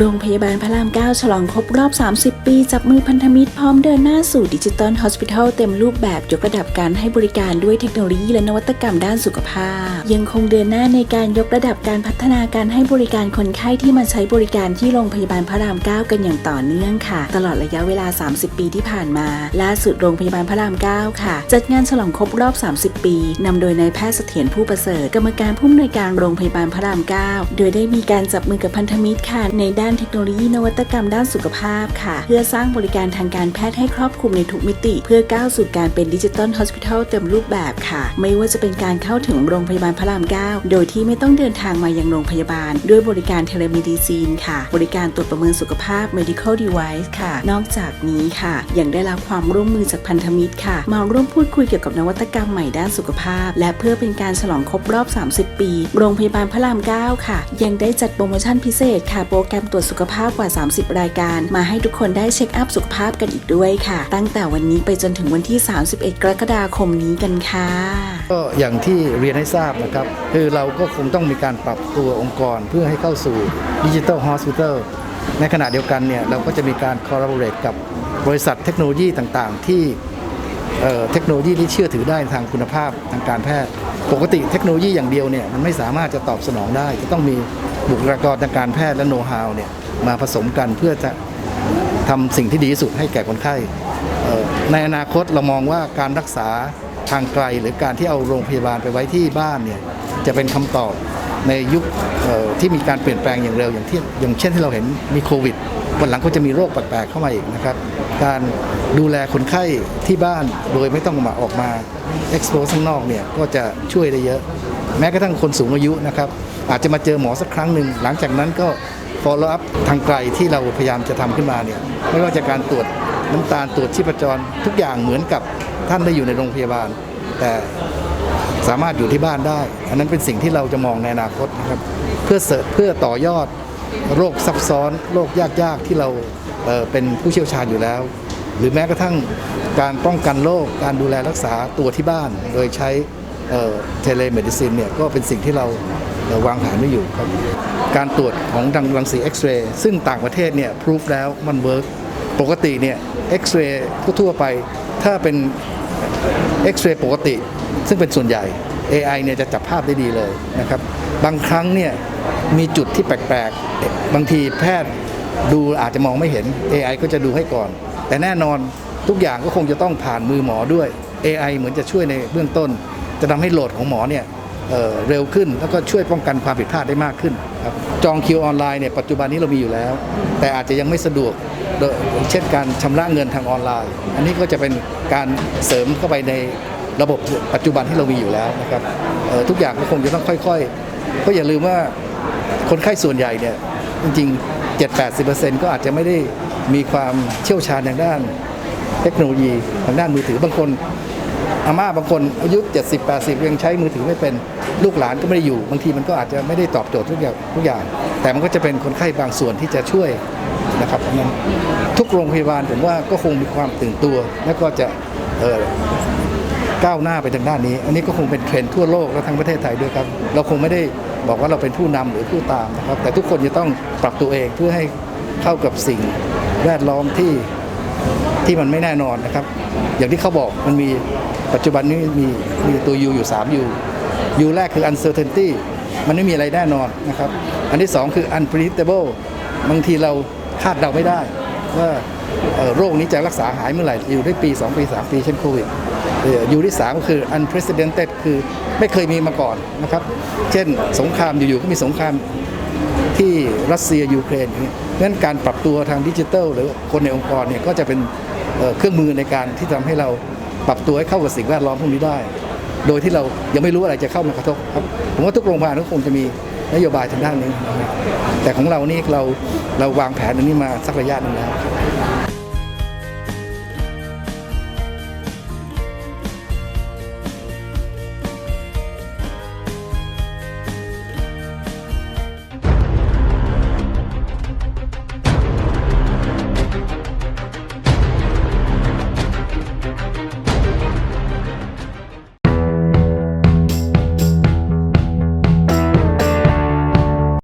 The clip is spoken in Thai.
โรงพยาบาลพระราม 9 ฉลองครบรอบ 30 ปี จับมือพันธมิตรพร้อมเดินหน้าสู่ดิจิตอลฮอสพิทอลเต็มรูปแบบยกระดับการให้บริการด้วยเทคโนโลยีและนวัตกรรมด้านสุขภาพ ยังคงเดินหน้าในการยกระดับการพัฒนาการให้บริการคนไข้ที่มาใช้บริการที่โรงพยาบาลพระราม 9 กันอย่างต่อเนื่องค่ะ ตลอดระยะเวลา 30 ปีที่ผ่านมา ล่าสุดโรงพยาบาลพระราม 9 ค่ะ จัดงานฉลองครบรอบ 30 ปีนำโดยนายแพทย์เสถียรผู้ประเสริฐกรรมการผู้อำนวยการโรงพยาบาลพระราม 9 โดยได้มีการจับมือกับพันธมิตรค่ะในด้านเทคโนโลยีนวัตกรรมด้านสุขภาพค่ะ เพื่อสร้างบริการทางการแพทย์ให้ครอบคลุมในทุกมิติ เพื่อก้าวสู่การเป็นดิจิตอลฮอสพิทอลเต็มรูปแบบค่ะ ไม่ว่าจะเป็นการเข้าถึงโรงพยาบาลพระราม 9 โดยที่ไม่ต้องเดินทางมายังโรงพยาบาล ด้วยบริการเทเลม e ดิซีนค่ะ บริการตรวจประเมินสุขภาพ medical device ค่ะ นอกจากนี้ค่ะ ยังได้รับความร่วมมือจากพันธมิตรค่ะ มาร่วมพูดคุยเกี่ยวกับนวัตกรรมใหม่ด้านสุขภาพ และเพื่อเป็นการฉลองครบรอบ 30 ปี โรงพยาบาลพระราม 9 ค่ะ ยังได้จัดโปรโมชั่นพิเศษค่ะ โปรแกรมตรวจสุขภาพกว่า 30 รายการ มาให้ทุกคนได้เช็คอัพสุขภาพกันอีกด้วยค่ะ ตั้งแต่วันนี้ไปจนถึงวันที่ 31 กรกฎาคมนี้กันค่ะ ก็อย่างที่เรียนให้ทราบนะครับคือเราก็คงต้องมีการปรับตัวองค์กรเพื่อให้เข้าสู่ดิจิ t a ลฮอสพิทอลในขณะเดียวกันเนี่ยเราก็จะมีการคอ l ล a b o r a t e กับบริษัทเทคโนโลยีต่างๆ ที่เเทคโนโลยีที่เชื่อถือได้ทางคุณภาพทางการแพทย์ ปกติเทคโนโลยีอย่างเดียวเนี่ยมันไม่สามารถจะตอบสนองได้จะต้องมี บุคลากรทางการแพทย์และโน้ตฮาวเนี่ยมาผสมกันเพื่อจะทำสิ่งที่ดีที่สุดให้แก่คนไข้ ในอนาคตเรามองว่าการรักษาทางไกลหรือการที่เอาโรงพยาบาลไปไว้ที่บ้านเนี่ยจะเป็นคำตอบในยุคที่มีการเปลี่ยนแปลงอย่างเร็วอย่างที่อย่างเช่นที่เราเห็นมีโควิดวันหลังก็จะมีโรคแปลกๆเข้ามาอีกนะครับ การดูแลคนไข้ที่บ้านโดยไม่ต้องมาออกมาเอ็กซ์โพสข้างนอกเนี่ยก็จะช่วยได้เยอะ แม้กระทั่งคนสูงอายุนะครับอาจจะมาเจอหมอสักครั้งหนึ่งหลังจากนั้นก็ follow up ทางไกลที่เราพยายามจะทำขึ้นมาเนี่ยไม่ว่าจะการตรวจน้ำตาลตรวจชีพจรทุกอย่างเหมือนกับท่านได้อยู่ในโรงพยาบาล แต่สามารถอยู่ที่บ้านได้ อันนั้นเป็นสิ่งที่เราจะมองในอนาคตนะครับเพื่อเสริมเพื่อต่อยอดโรคซับซ้อนโรคยากๆที่เราเเป็นผู้เชี่ยวชาญอยู่แล้ว หรือแม้กระทั่งการป้องกันโรคการดูแลรักษาตัวที่บ้าน โดยใช้ เทเลเมดิซินเนี่ยก็เป็นสิ่งที่เราวางแผนไว้อยู่ครับ การตรวจของดังรังสีเอ็กซเรย์ซึ่งต่างประเทศเนี่ยพิสูจแล้วมันเวิร์กปกติเนี่ยเอ็กซเรย์ทั่วไปถ้าเป็นเอ็กซเรย์ปกติ ซึ่งเป็นส่วนใหญ่ AI เนี่ยจะจับภาพได้ดีเลยนะครับ บางครั้งเนี่ยมีจุดที่แปลกๆ บางทีแพทย์ดูอาจจะมองไม่เห็น AI ก็จะดูให้ก่อน แต่แน่นอนทุกอย่างก็คงจะต้องผ่านมือหมอด้วย AI เหมือนจะช่วยในเบื้องต้น จะทำให้โหลดของหมอเนี่ยเเร็วขึ้นแล้วก็ช่วยป้องกันความผิดพลาดได้มากขึ้นครับจองคิวออนไลน์เนี่ยปัจจุบันนี้เรามีอยู่แล้ว แต่อาจจะยังไม่สะดวกเช่นการชำระเงินทางออนไลน์ อันนี้ก็จะเป็นการเสริมเข้าไปในระบบปัจจุบันที่เรามีอยู่แล้วนะครับทุกอย่างก็คงจะต้องค่อยๆเพราะอย่าลืมว่าคนไข้ส่วนใหญ่เนี่ยจริงๆ 7-80%ก็อาจจะไม่ได้มีความเชี่ยวชาญทางด้านเทคโนโลยีทางด้านมือถือบางคน อาม่าบางคนอายุ70 80 ยังใช้มือถือไม่เป็นลูกหลานก็ไม่ได้อยู่ บางทีมันก็อาจจะไม่ได้ตอบโจทย์ทุกอย่างทุกอย่าง แต่มันก็จะเป็นคนไข้บางส่วนที่จะช่วยนะครับนั้นทุกโรงพยาบาลผมว่าก็คงมีความตื่นตัว และก็จะเออก้าวหน้าไปทางด้านนี้ อันนี้ก็คงเป็นเทรนด์ทั่วโลกและทั้งประเทศไทยด้วยครับ เราคงไม่ได้บอกว่าเราเป็นผู้นำหรือผู้ตามนะครับ แต่ทุกคนจะต้องปรับตัวเองเพื่อให้เข้ากับสิ่งแวดล้อมที่ที่มันไม่แน่นอนนะครับ อย่างที่เขาบอกมันมี ปัจจุบันนี้มีมีตัว U อยู่3 U U แรกคือ uncertainty มันไม่มีอะไรแน่นอนนะครับ อันที่ 2 คือ unpredictable บางทีเราคาดเดาไม่ได้ ว่าโรคนี้จะรักษาหายเมื่อไหร่ อยู่ได้ปี 2 ปี 3 ปีเช่นโควิดยูที่ 3 ก็คือ unprecedented คือไม่เคยมีมาก่อนนะครับ เช่นสงครามอยู่ๆก็มีสงครามที่รัสเซียยูเครนอย่างเงี้เน้นการปรับตัวทางดิจิทัล หรือคนในองค์กรเนี่ยก็จะเป็นเอ่อเครื่องมือในการที่ทำให้เรา ปรับตัวให้เข้ากับสิ่งแวดล้อมพวกนี้ได้ โดยที่เรายังไม่รู้อะไรจะเข้ามากระทบครับผมว่าทุกโรงพยาบาลก็คงจะมีนโยบายทางด้านนี้ แต่ของเรานี่เราเราวางแผนอันนี้มาสักระยะหนึ่งแล้ว